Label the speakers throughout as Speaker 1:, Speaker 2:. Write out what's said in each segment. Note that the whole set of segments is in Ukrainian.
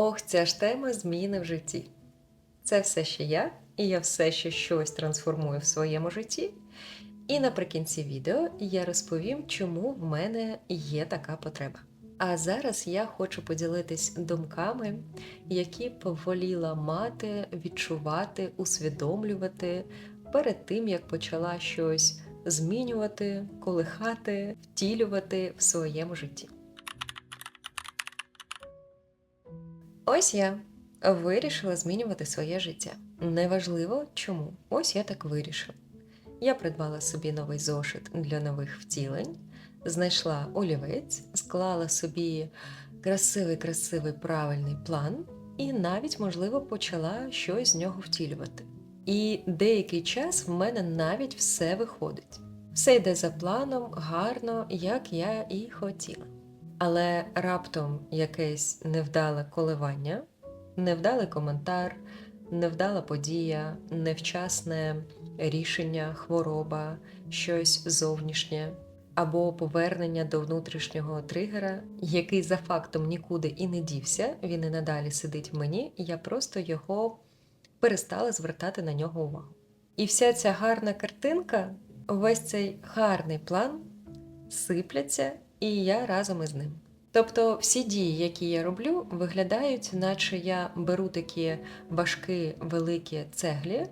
Speaker 1: Ох, ця ж тема зміни в житті. Це все ще я, і я все ще щось трансформую в своєму житті. І наприкінці відео я розповім, чому в мене є така потреба. А зараз я хочу поділитись думками, які б воліла мати, відчувати, усвідомлювати перед тим, як почала щось змінювати, колихати, втілювати в своєму житті. Ось я вирішила змінювати своє життя. Неважливо чому. Ось я так вирішила. Я придбала собі новий зошит для нових втілень, знайшла олівець, склала собі красивий, красивий правильний план, і навіть, можливо, почала щось з нього втілювати. І деякий час в мене навіть все виходить. Все йде за планом, гарно, як я і хотіла. Але раптом якесь невдале коливання, невдалий коментар, невдала подія, невчасне рішення, хвороба, щось зовнішнє, або повернення до внутрішнього тригера, який за фактом нікуди і не дівся, він і надалі сидить в мені, і я просто його перестала звертати на нього увагу. І вся ця гарна картинка, весь цей гарний план сипляться, і я разом із ним. Тобто всі дії, які я роблю, виглядають, наче я беру такі важкі великі цеглі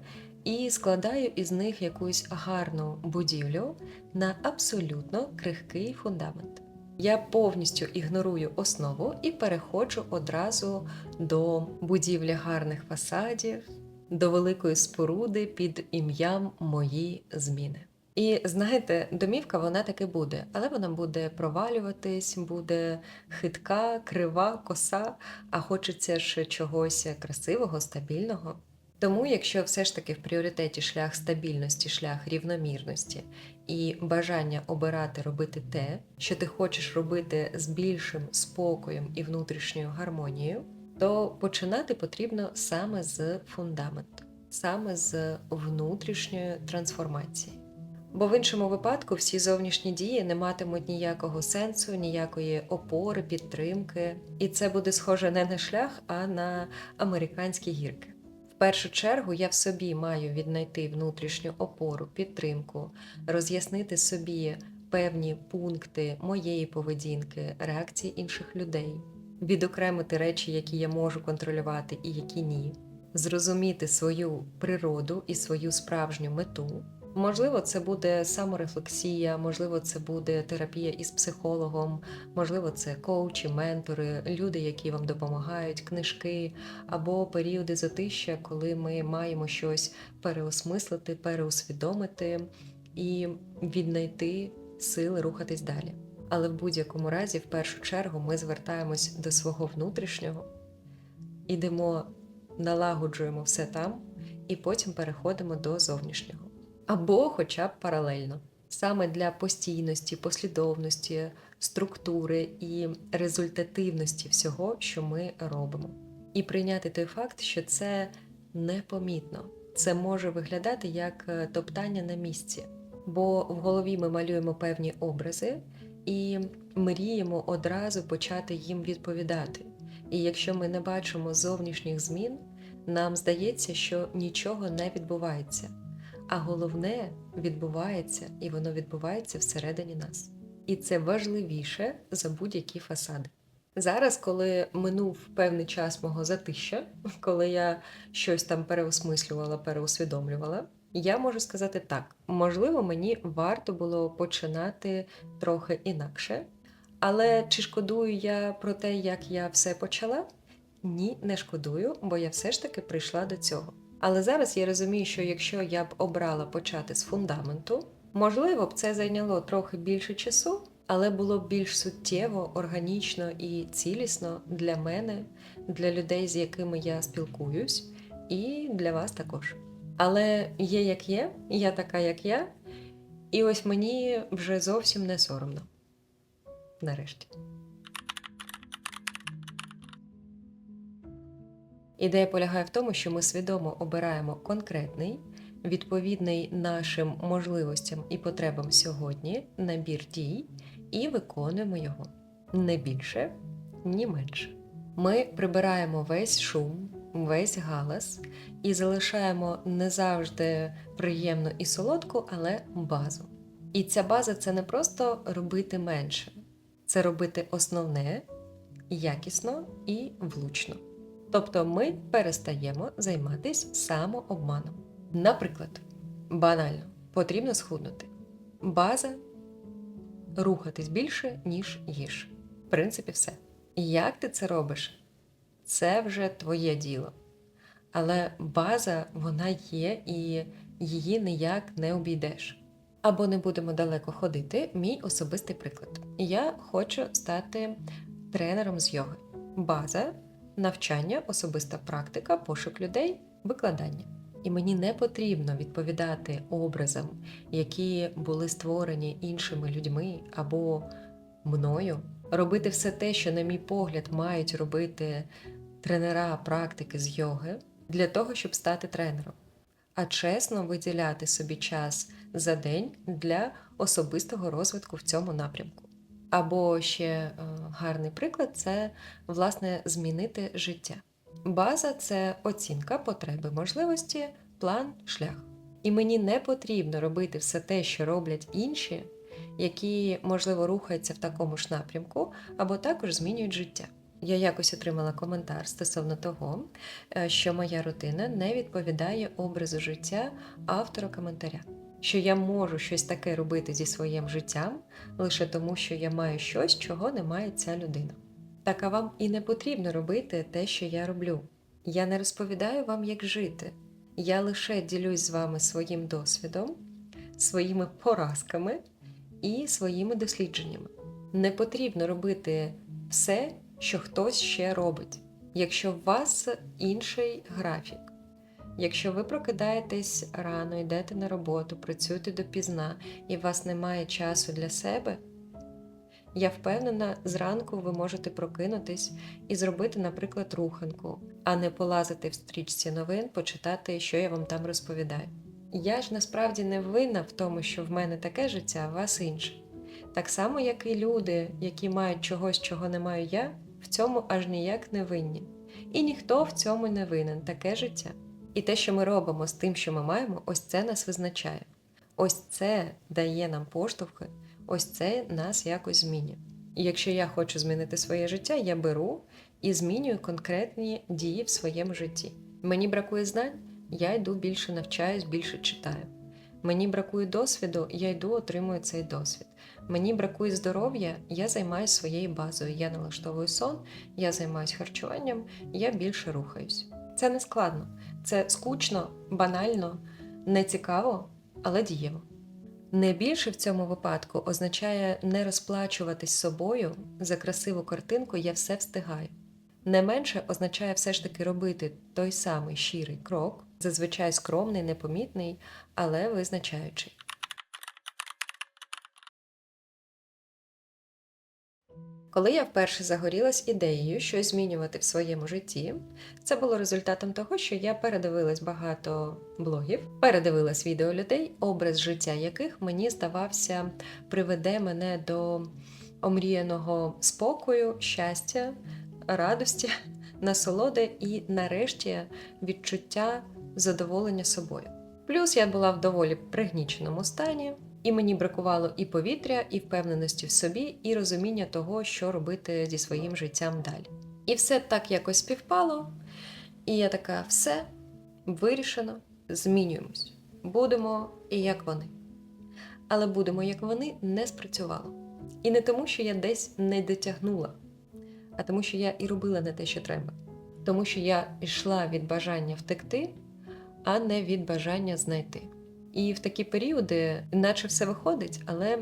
Speaker 1: і складаю із них якусь гарну будівлю на абсолютно крихкий фундамент. Я повністю ігнорую основу і переходжу одразу до будівлі гарних фасадів, до великої споруди під ім'ям мої зміни. І знаєте, домівка вона таки буде, але вона буде провалюватись, буде хитка, крива, коса, а хочеться ж чогось красивого, стабільного. Тому, якщо все ж таки в пріоритеті шлях стабільності, шлях рівномірності і бажання обирати робити те, що ти хочеш робити з більшим спокоєм і внутрішньою гармонією, то починати потрібно саме з фундаменту, саме з внутрішньої трансформації. Бо в іншому випадку всі зовнішні дії не матимуть ніякого сенсу, ніякої опори, підтримки, і це буде схоже не на шлях, а на американські гірки. В першу чергу я в собі маю віднайти внутрішню опору, підтримку, роз'яснити собі певні пункти моєї поведінки, реакції інших людей, відокремити речі, які я можу контролювати і які ні, зрозуміти свою природу і свою справжню мету. Можливо, це буде саморефлексія, можливо, це буде терапія із психологом, можливо, це коучі, ментори, люди, які вам допомагають, книжки або періоди затища, коли ми маємо щось переосмислити, переусвідомити і віднайти сили рухатись далі. Але в будь-якому разі, в першу чергу, ми звертаємось до свого внутрішнього, ідемо, налагоджуємо все там, і потім переходимо до зовнішнього або хоча б паралельно. Саме для постійності, послідовності, структури і результативності всього, що ми робимо. І прийняти той факт, що це непомітно, це може виглядати як е, топтання на місці, бо в голові ми малюємо певні образи і мріємо одразу почати їм відповідати. І якщо ми не бачимо зовнішніх змін, нам здається, що нічого не відбувається. А головне відбувається, і воно відбувається всередині нас. І це важливіше за будь-які фасади. Зараз, коли минув певний час мого затища, коли я щось там переосмислювала, переусвідомлювала, я можу сказати так: можливо, мені варто було починати трохи інакше. Але чи шкодую я про те, як я все почала? Ні, не шкодую, бо я все ж таки прийшла до цього. Але зараз я розумію, що якщо я б обрала почати з фундаменту, можливо б це зайняло трохи більше часу, але було б більш суттєво, органічно і цілісно для мене, для людей, з якими я спілкуюсь, і для вас також. Але є як є, я така, як я, і ось мені вже зовсім не соромно. Нарешті. Ідея полягає в тому, що ми свідомо обираємо конкретний, відповідний нашим можливостям і потребам сьогодні набір дій і виконуємо його не більше, ні менше. Ми прибираємо весь шум, весь галас і залишаємо не завжди приємну і солодку, але базу. І ця база це не просто робити менше, це робити основне, якісно і влучно. Тобто ми перестаємо займатися самообманом. Наприклад, банально потрібно схуднути. База рухатись більше, ніж їж. В принципі, все. Як ти це робиш? Це вже твоє діло. Але база вона є і її ніяк не обійдеш. Або не будемо далеко ходити. Мій особистий приклад. Я хочу стати тренером з йоги. База, навчання, особиста практика, пошук людей, викладання. І мені не потрібно відповідати образам, які були створені іншими людьми або мною, робити все те, що, на мій погляд, мають робити тренера практики з йоги, для того, щоб стати тренером, а чесно виділяти собі час за день для особистого розвитку в цьому напрямку. Або ще е, гарний приклад це власне змінити життя. База це оцінка потреби, можливості, план, шлях. І мені не потрібно робити все те, що роблять інші, які, можливо, рухаються в такому ж напрямку, або також змінюють життя. Я якось отримала коментар стосовно того, е, що моя рутина не відповідає образу життя автора коментаря, що я можу щось таке робити зі своїм життям лише тому, що я маю щось, чого не має ця людина. Так а вам і не потрібно робити те, що я роблю. Я не розповідаю вам, як жити. Я лише ділюсь з вами своїм досвідом, своїми поразками і своїми дослідженнями. Не потрібно робити все, що хтось ще робить. Якщо у вас інший графік, якщо ви прокидаєтесь рано, йдете на роботу, працюєте допізна і у вас немає часу для себе, я впевнена, зранку ви можете прокинутись і зробити, наприклад, руханку, а не полазити в стрічці новин, почитати, що я вам там розповідаю. Я ж насправді не винна в тому, що в мене таке життя, а у вас інше. Так само, як і люди, які мають чогось, чого не маю я, в цьому аж ніяк не винні. І ніхто в цьому не винен, таке життя. І те, що ми робимо з тим, що ми маємо, ось це нас визначає. Ось це дає нам поштовхи, ось це нас якось змінює. І якщо я хочу змінити своє життя, я беру і змінюю конкретні дії в своєму житті. Мені бракує знань, я йду більше навчаюсь, більше читаю. Мені бракує досвіду, я йду, отримую цей досвід. Мені бракує здоров'я, я займаюся своєю базою. Я налаштовую сон, я займаюся харчуванням, я більше рухаюсь. Це не складно, це скучно, банально, нецікаво, але дієво. Не більше в цьому випадку означає не розплачуватись собою за красиву картинку я все встигаю. Не менше означає все ж таки робити той самий щирий крок, зазвичай скромний, непомітний, але визначаючий. Коли я вперше загорілась ідеєю щось змінювати в своєму житті, це було результатом того, що я передивилась багато блогів, передивилась відео людей, образ життя яких мені здавався приведе мене до омріяного спокою, щастя, радості, насолоди і, нарешті, відчуття задоволення собою. Плюс я була в доволі пригніченому стані, і мені бракувало і повітря, і впевненості в собі, і розуміння того, що робити зі своїм життям далі. І все так якось співпало. І я така: все вирішено, змінюємось. Будемо і як вони. Але будемо, як вони, не спрацювало. І не тому, що я десь не дотягнула, а тому, що я і робила не те, що треба. Тому що я йшла від бажання втекти, а не від бажання знайти. І в такі періоди, наче все виходить, але,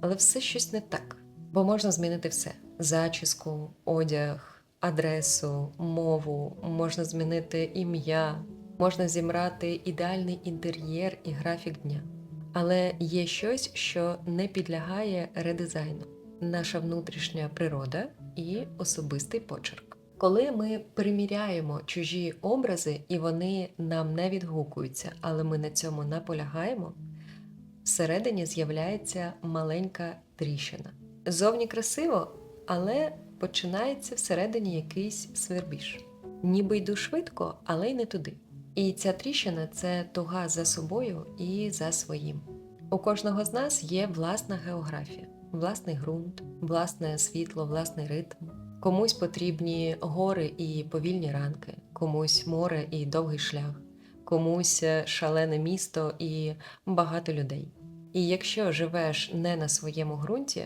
Speaker 1: але все щось не так. Бо можна змінити все: зачіску, одяг, адресу, мову, можна змінити ім'я, можна зібрати ідеальний інтер'єр і графік дня. Але є щось, що не підлягає редизайну: наша внутрішня природа і особистий почерк. Коли ми приміряємо чужі образи і вони нам не відгукуються, але ми на цьому наполягаємо, всередині з'являється маленька тріщина. Зовні красиво, але починається всередині якийсь свербіж. Ніби йду швидко, але й не туди. І ця тріщина це туга за собою і за своїм. У кожного з нас є власна географія, власний ґрунт, власне світло, власний ритм. Комусь потрібні гори і повільні ранки, комусь море і довгий шлях, комусь е, шалене місто і багато людей. І якщо живеш не на своєму ґрунті,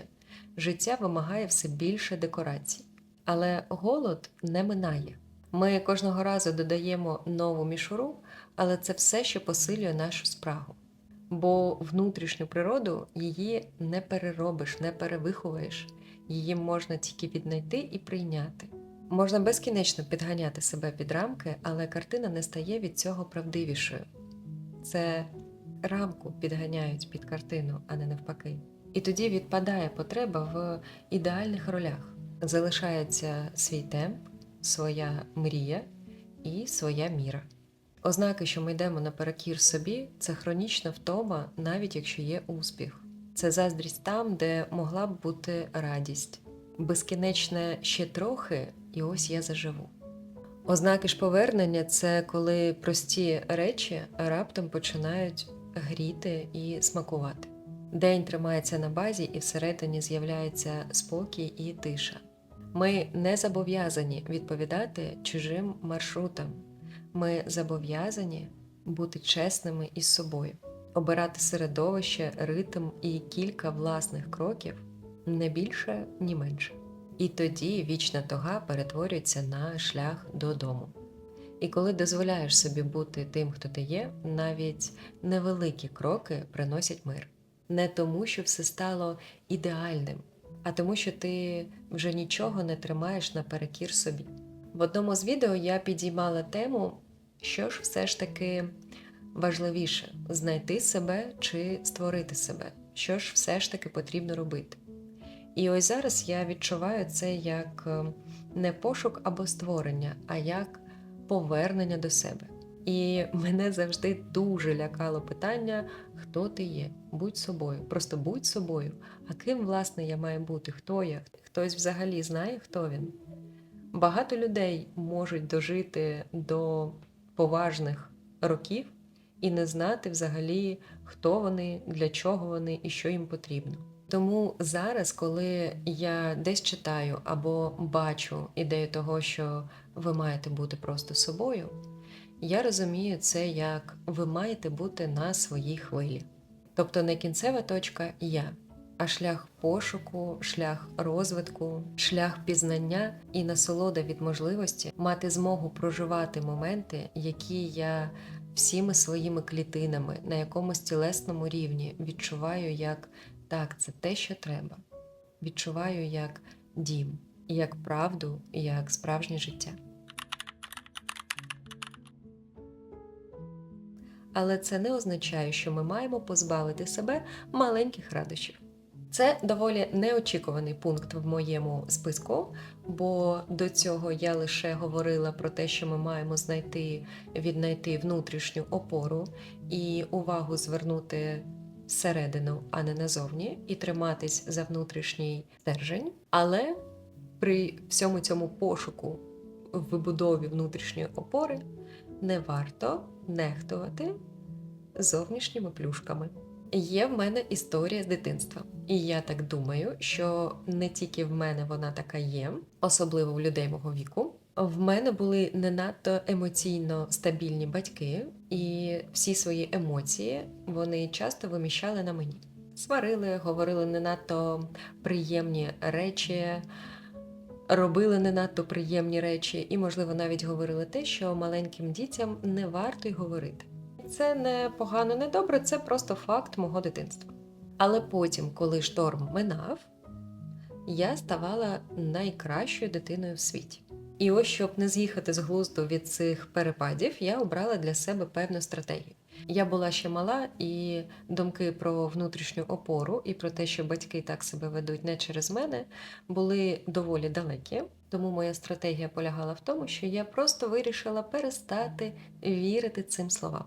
Speaker 1: життя вимагає все більше декорацій. Але голод не минає. Ми кожного разу додаємо нову мішуру, але це все, що посилює нашу спрагу. Бо внутрішню природу її не переробиш, не перевиховуєш, її можна тільки віднайти і прийняти. Можна безкінечно підганяти себе під рамки, але картина не стає від цього правдивішою. Це рамку підганяють під картину, а не навпаки. І тоді відпадає потреба в ідеальних ролях. Залишається свій темп, своя мрія і своя міра. Ознаки, що ми йдемо наперекір собі, це хронічна втома, навіть якщо є успіх. Це заздрість там, де могла б бути радість. Безкінечне ще трохи, і ось я заживу. Ознаки ж повернення це коли прості речі раптом починають гріти і смакувати. День тримається на базі, і всередині з'являється спокій і тиша. Ми не зобов'язані відповідати чужим маршрутам. Ми зобов'язані бути чесними із собою, обирати середовище, ритм і кілька власних кроків не більше, ні менше. І тоді вічна тога перетворюється на шлях додому. І коли дозволяєш собі бути тим, хто ти є, навіть невеликі кроки приносять мир. Не тому, що все стало ідеальним, а тому, що ти вже нічого не тримаєш наперекір собі. В одному з відео я підіймала тему, що ж все ж таки важливіше знайти себе чи створити себе, що ж все ж таки потрібно робити. І ось зараз я відчуваю це як е, не пошук або створення, а як повернення до себе. І мене завжди дуже лякало питання, хто ти є, будь собою, просто будь собою. А ким, власне, я маю бути? Хто я? Хтось взагалі знає, хто він. Багато людей можуть дожити до поважних років і не знати взагалі, хто вони, для чого вони і що їм потрібно. Тому зараз, коли я десь читаю або бачу ідею того, що ви маєте бути просто собою, я розумію це як ви маєте бути на своїй хвилі. Тобто не кінцева точка я, а шлях пошуку, шлях розвитку, шлях пізнання і насолода від можливості мати змогу проживати моменти, які я всіми своїми клітинами на якомусь тілесному рівні відчуваю як так, це те, що треба. Відчуваю як дім, як правду, як справжнє життя. Але це не означає, що ми маємо позбавити себе маленьких радощів. Це доволі неочікуваний пункт в моєму списку, бо до цього я лише говорила про те, що ми маємо знайти, віднайти внутрішню опору і увагу звернути всередину, а не назовні, і триматись за внутрішній стержень. Але при всьому цьому пошуку в вибудові внутрішньої опори не варто нехтувати зовнішніми плюшками. Є в мене історія з дитинства, і я так думаю, що не тільки в мене вона така є, особливо в людей мого віку. В мене були не надто емоційно стабільні батьки, і всі свої емоції вони часто виміщали на мені. Сварили, говорили не надто приємні речі, робили не надто приємні речі, і, можливо, навіть говорили те, що маленьким дітям не варто й говорити. Це не погано, не добре, це просто факт мого дитинства. Але потім, коли шторм минав, я ставала найкращою дитиною в світі. І ось, щоб не з'їхати з глузду від цих перепадів, я обрала для себе певну стратегію. Я була ще мала, і думки про внутрішню опору і про те, що батьки так себе ведуть не через мене, були доволі далекі. Тому моя стратегія полягала в тому, що я просто вирішила перестати вірити цим словам.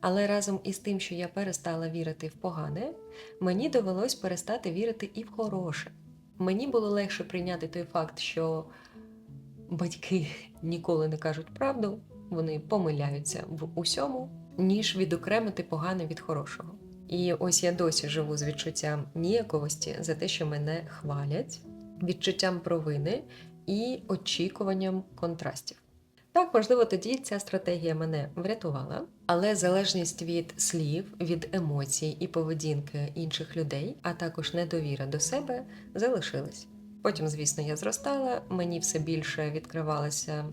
Speaker 1: Але разом із тим, що я перестала вірити в погане, мені довелось перестати вірити і в хороше. Мені було легше прийняти той факт, що батьки ніколи не кажуть правду, вони помиляються в усьому, ніж відокремити погане від хорошого. І ось я досі живу з відчуттям ніяковості за те, що мене хвалять, відчуттям провини і очікуванням контрастів. Так, можливо, тоді ця стратегія мене врятувала, але залежність від слів, від емоцій і поведінки інших людей, а також недовіра до себе залишилась. Потім, звісно, я зростала, мені все більше відкривалася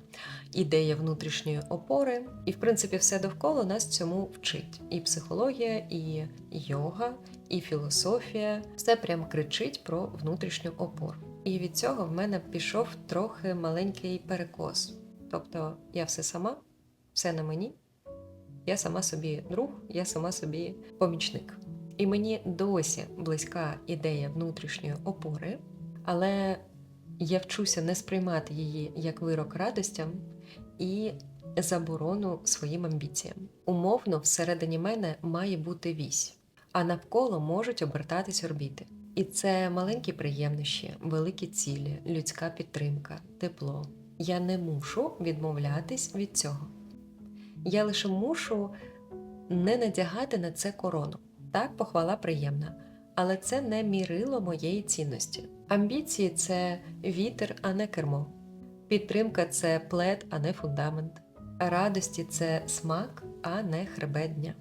Speaker 1: ідея внутрішньої опори, і, в принципі, все довкола нас цьому вчить. І психологія, і йога, і філософія все прям кричить про внутрішню опору. І від цього в мене пішов трохи маленький перекос. Тобто я все сама, все на мені, я сама собі друг, я сама собі помічник. І мені досі близька ідея внутрішньої опори, але я вчуся не сприймати її як вирок радостям і заборону своїм амбіціям. Умовно, всередині мене має бути вісь, а навколо можуть обертатись орбіти. І це маленькі приємнощі, великі цілі, людська підтримка, тепло. Я не мушу відмовлятись від цього. Я лише мушу не надягати на це корону. Так, похвала приємна, але це не мірило моєї цінності. Амбіції це вітер, а не кермо. Підтримка це плед, а не фундамент. Радості це смак, а не хребет дня.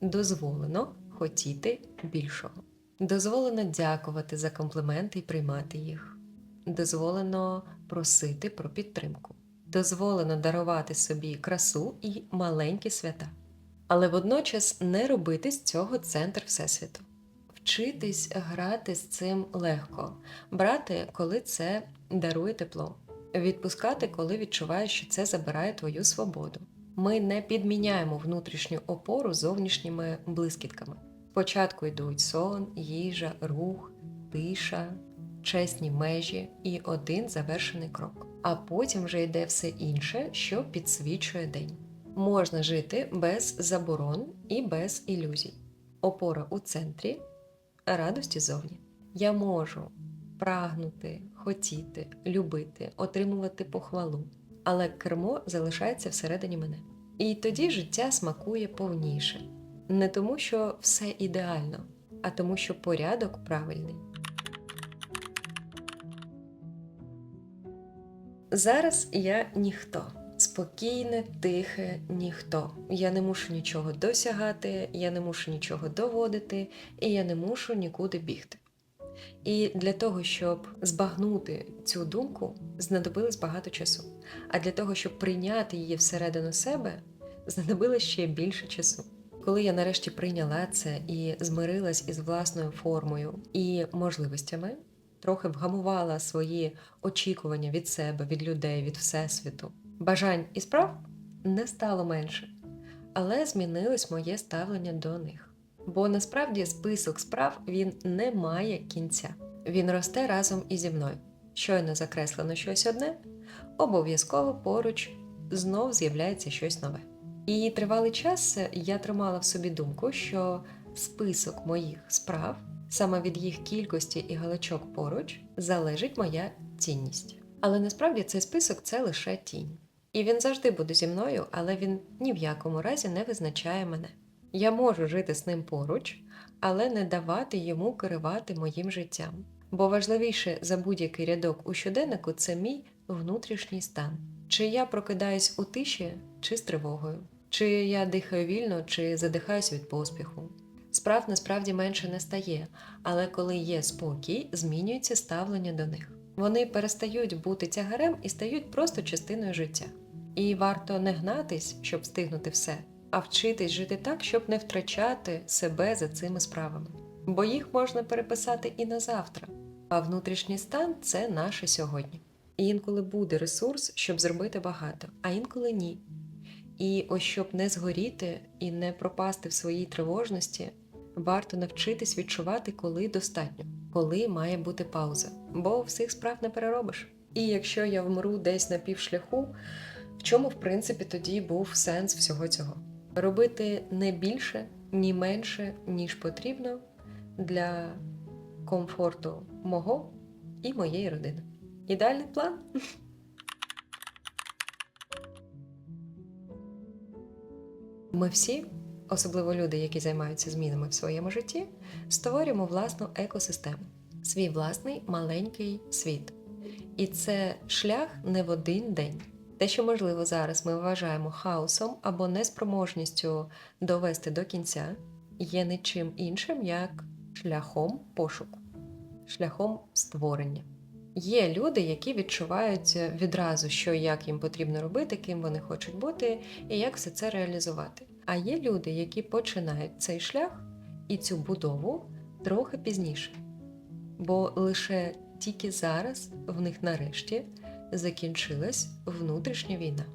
Speaker 1: Дозволено хотіти більшого. Дозволено дякувати за компліменти і приймати їх. Дозволено просити про підтримку. Дозволено дарувати собі красу і маленькі свята. Але водночас не робити з цього центр Всесвіту. Вчитись грати з цим легко, брати, коли це дарує тепло, відпускати, коли відчуваєш, що це забирає твою свободу. Ми не підміняємо внутрішню опору зовнішніми блискітками. Спочатку йдуть сон, їжа, рух, тиша, чесні межі і один завершений крок. А потім вже йде все інше, що підсвічує день. Можна жити без заборон і без ілюзій. Опора у центрі, радості зовні. Я можу прагнути, хотіти, любити, отримувати похвалу, але кермо залишається всередині мене. І тоді життя смакує повніше. Не тому, що все ідеально, а тому, що порядок правильний. Зараз я ніхто. Спокійне, тихе ніхто. Я не мушу нічого досягати, я не мушу нічого доводити, і я не мушу нікуди бігти. І для того, щоб збагнути цю думку, знадобилось багато часу. А для того, щоб прийняти її всередину себе, знадобилось ще більше часу. Коли я нарешті прийняла це і змирилась із власною формою і можливостями, трохи вгамувала свої очікування від себе, від людей, від всесвіту. Бажань і справ не стало менше, але змінилось моє ставлення до них. Бо насправді список справ він не має кінця. Він росте разом і зі мною. Щойно закреслено щось одне, обов'язково поруч знов з'являється щось нове. І тривалий час я тримала в собі думку, що список моїх справ, саме від їх кількості і галочок поруч, залежить моя цінність. Але насправді цей список це лише тінь. І він завжди буде зі мною, але він ні в якому разі не визначає мене. Я можу жити з ним поруч, але не давати йому керувати моїм життям. Бо важливіше за будь-який рядок у щоденнику це мій внутрішній стан. Чи я прокидаюсь у тиші, чи з тривогою, чи я дихаю вільно, чи задихаюсь від поспіху. Справ насправді менше не стає, але коли є спокій, змінюється ставлення до них. Вони перестають бути тягарем і стають просто частиною життя. І варто не гнатись, щоб встигнути все, а вчитись жити так, щоб не втрачати себе за цими справами. Бо їх можна переписати і на завтра. А внутрішній стан це наше сьогодні. І інколи буде ресурс, щоб зробити багато, а інколи ні. І ось щоб не згоріти і не пропасти в своїй тривожності, варто навчитись відчувати, коли достатньо, коли має бути пауза, бо всіх справ не переробиш. І якщо я вмру десь на півшляху, в чому в принципі тоді був сенс всього цього? Робити не більше, ні менше, ніж потрібно для комфорту мого і моєї родини. Ідеальний план. Ми всі, особливо люди, які займаються змінами в своєму житті, створюємо власну екосистему, свій власний маленький світ. І це шлях не в один день. Те, що можливо зараз ми вважаємо хаосом або неспроможністю довести до кінця, є не чим іншим, як шляхом пошуку, шляхом створення. Є люди, які відчувають відразу, що як їм потрібно робити, ким вони хочуть бути, і як все це реалізувати. А є люди, які починають цей шлях і цю будову трохи пізніше. Бо лише тільки зараз в них нарешті закінчилась внутрішня війна.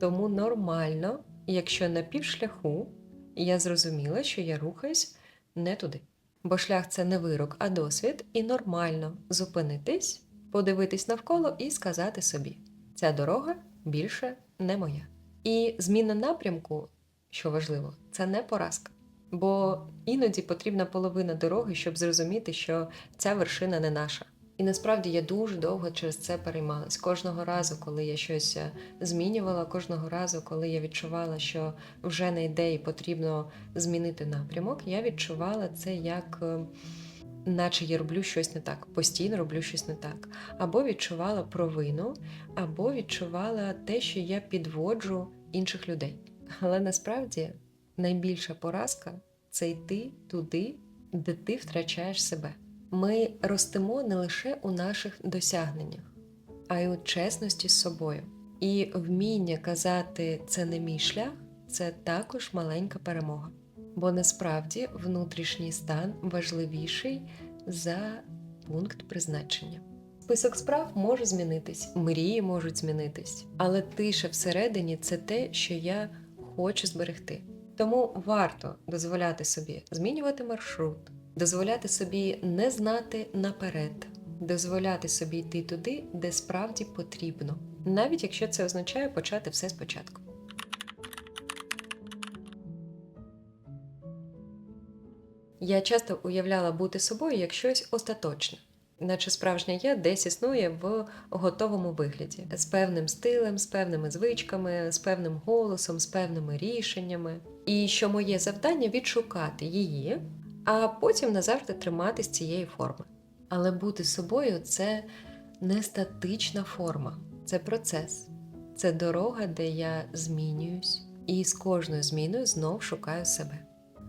Speaker 1: Тому нормально, якщо на півшляху я зрозуміла, що я рухаюсь не туди. Бо шлях це не вирок, а досвід, і нормально зупинитись, подивитись навколо і сказати собі: ця дорога більше не моя. І зміна напрямку, що важливо, це не поразка. Бо іноді потрібна половина дороги, щоб зрозуміти, що ця вершина не наша. І насправді я дуже довго через це переймалась. Кожного разу, коли я щось е, змінювала, кожного разу, коли я відчувала, що вже не йде і потрібно змінити напрямок, я відчувала це як. е, Наче я роблю щось не так, постійно роблю щось не так. Або відчувала провину, або відчувала те, що я підводжу інших людей. Але насправді найбільша поразка це йти туди, де ти втрачаєш себе. Ми ростемо не лише у наших досягненнях, а й у чесності з собою. І вміння казати це не мій шлях це також маленька перемога. Бо насправді внутрішній стан важливіший за пункт призначення. Список справ може змінитись, мрії можуть змінитись, але тиша всередині це те, що я хочу зберегти. Тому варто дозволяти собі змінювати маршрут, дозволяти собі не знати наперед, дозволяти собі йти туди, де справді потрібно, навіть якщо це означає почати все спочатку. Я часто уявляла бути собою як щось остаточне, наче справжня я десь існує в готовому вигляді, з певним стилем, з певними звичками, з певним голосом, з певними рішеннями. І що моє завдання відшукати її, а потім назавжди триматись цієї форми. Але бути собою це не статична форма, це процес, це дорога, де я змінююсь, і з кожною зміною знов шукаю себе.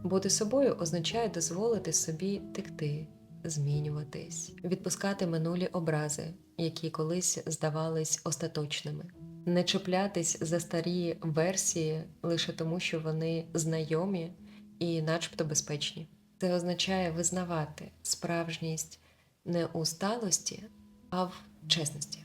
Speaker 1: Бути собою означає дозволити собі текти, змінюватись, відпускати минулі образи, які колись здавались остаточними, не чіплятись за старі версії лише тому, що вони знайомі і начебто безпечні. Це означає визнавати справжність не у сталості, а в чесності.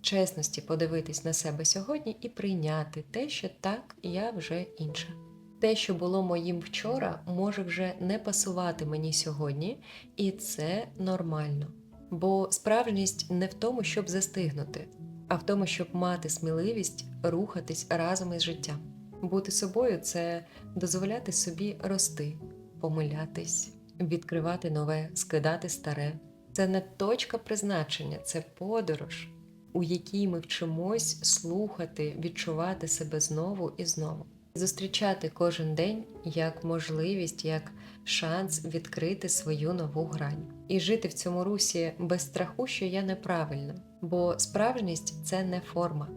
Speaker 1: Чесності подивитись на себе сьогодні і прийняти те, що так я вже інша. Те, що було моїм вчора, може вже не пасувати мені сьогодні, і це нормально. Бо справжність не в тому, щоб застигнути, а в тому, щоб мати сміливість рухатись разом із життям. Бути собою це дозволяти собі рости, помилятись, відкривати нове, скидати старе. Це не точка призначення, це подорож, у якій ми вчимось слухати, відчувати себе знову і знову. Зустрічати кожен день як можливість, як шанс відкрити свою нову грань і жити в цьому русі без страху, що я неправильна. Бо справжність це не форма,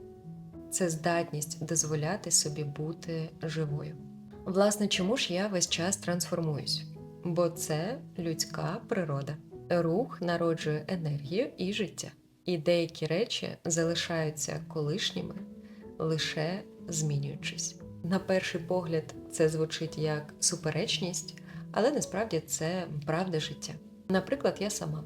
Speaker 1: це здатність дозволяти собі бути живою. Власне, чому ж я весь час трансформуюсь? Бо це людська природа. Рух народжує енергію і життя, і деякі речі залишаються колишніми, лише змінюючись. На перший погляд, це звучить як суперечність, але насправді це правда життя. Наприклад, я сама.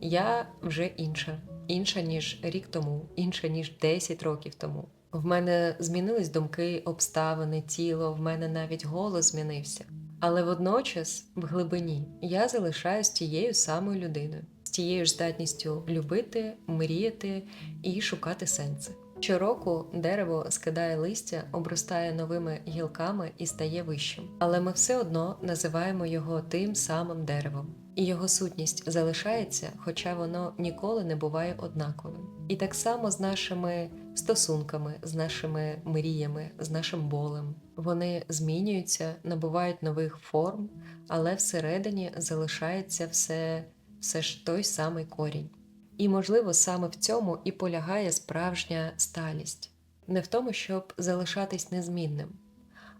Speaker 1: Я вже інша, інша ніж рік тому, інша ніж 10 років тому. В мене змінились думки, обставини, тіло, в мене навіть голос змінився. Але водночас, в глибині, я залишаюсь тією самою людиною, з тією ж здатністю любити, мріяти і шукати сенси. Щороку дерево скидає листя, обростає новими гілками і стає вищим. Але ми все одно називаємо його тим самим деревом. і його сутність залишається, хоча воно ніколи не буває однаковим. І так само з нашими стосунками, з нашими мріями, з нашим болем. Вони змінюються, набувають нових форм, але всередині залишається все, все ж той самий корінь. І, можливо, саме в цьому і полягає справжня сталість. Не в тому, щоб залишатись незмінним,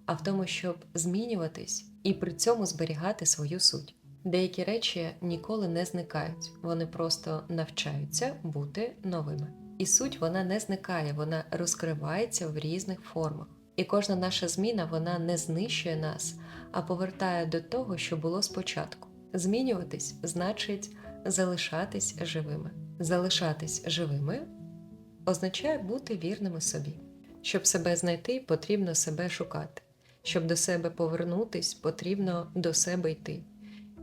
Speaker 1: а в тому, щоб змінюватись і при цьому зберігати свою суть. Деякі речі ніколи не зникають, вони просто навчаються бути новими. І суть вона не зникає, вона розкривається в різних формах. І кожна наша зміна вона не знищує нас, а повертає до того, що було спочатку. Змінюватись значить залишатись живими. Залишатись живими означає бути вірними собі. Щоб себе знайти, потрібно себе шукати. Щоб до себе повернутись, потрібно до себе йти.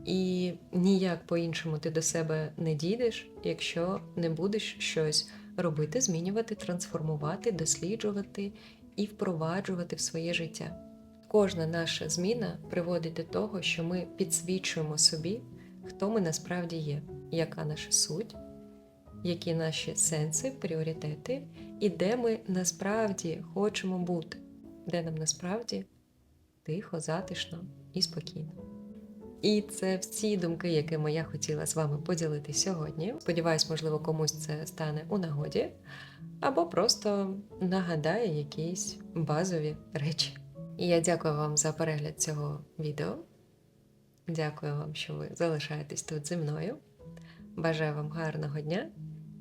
Speaker 1: І ніяк по-іншому ти до себе не дійдеш, якщо не будеш щось робити, змінювати, трансформувати, досліджувати і впроваджувати в своє життя. Кожна наша зміна приводить до того, що ми підсвічуємо собі, хто ми насправді є, яка наша суть, які наші сенси, пріоритети, і де ми насправді хочемо бути, де нам насправді тихо, затишно і спокійно. І це всі думки, якими я хотіла з вами поділитися сьогодні. Сподіваюсь, можливо, комусь це стане у нагоді, або просто нагадає якісь базові речі. І я дякую вам за перегляд цього відео. Дякую вам, що ви залишаєтесь тут зі мною. Бажаю вам гарного дня